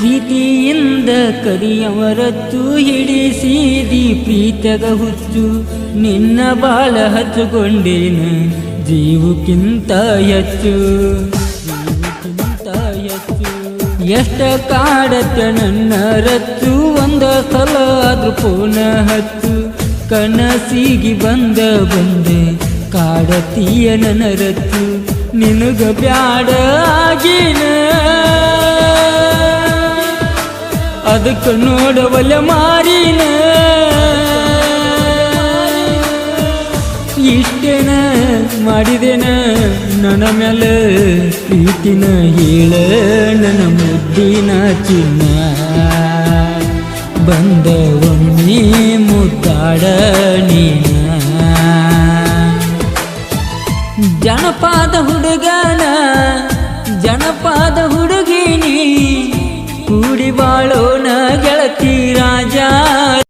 ಪ್ರೀತಿಯಿಂದ ಕರಿಯವರತ್ತು ಹಿಡಿಸಿದಿ ಪ್ರೀತಗ ಹುಚ್ಚು. ನಿನ್ನ ಬಾಳ ಹಚ್ಚುಕೊಂಡೇನ, ಜೀವಕ್ಕಿಂತ ಹೆಚ್ಚು. ಜೀವಕ್ಕಿಂತ ಹೆಚ್ಚು. ಎಷ್ಟ ಕಾಡತ್ತ ನನ್ನ ರತ್ತು, ಒಂದ ಸಲ ಆದ್ರೂ ಪೋನ ಹತ್ತು ಕನಸಿಗಿ ಬಂದ ಬಂದೆ, ಕಾಡತೀಯ ನನ್ನ ರತ್ತು. ನಿನಗ ಬ್ಯಾಡ ಆಗಿನ ಅದಕ್ಕೆ ನೋಡವಲ್ಲ ಮಾರಿನ. ಇಷ್ಟೇನ ಮಾಡಿದೇನ ನನ್ನ ಮೇಲೆ ಪ್ರೀತಿನ ಹೇಳ ನನ್ನ ಮುದ್ದಿನ ಚಿನ್ನ. ಬಂದ ಒಮ್ಮೆ ಮುದ್ದಾಡ ನೀನ. ಜನಪಾದ ಹುಡುಗನ, ಜನಪಾದ ಹುಡುಗ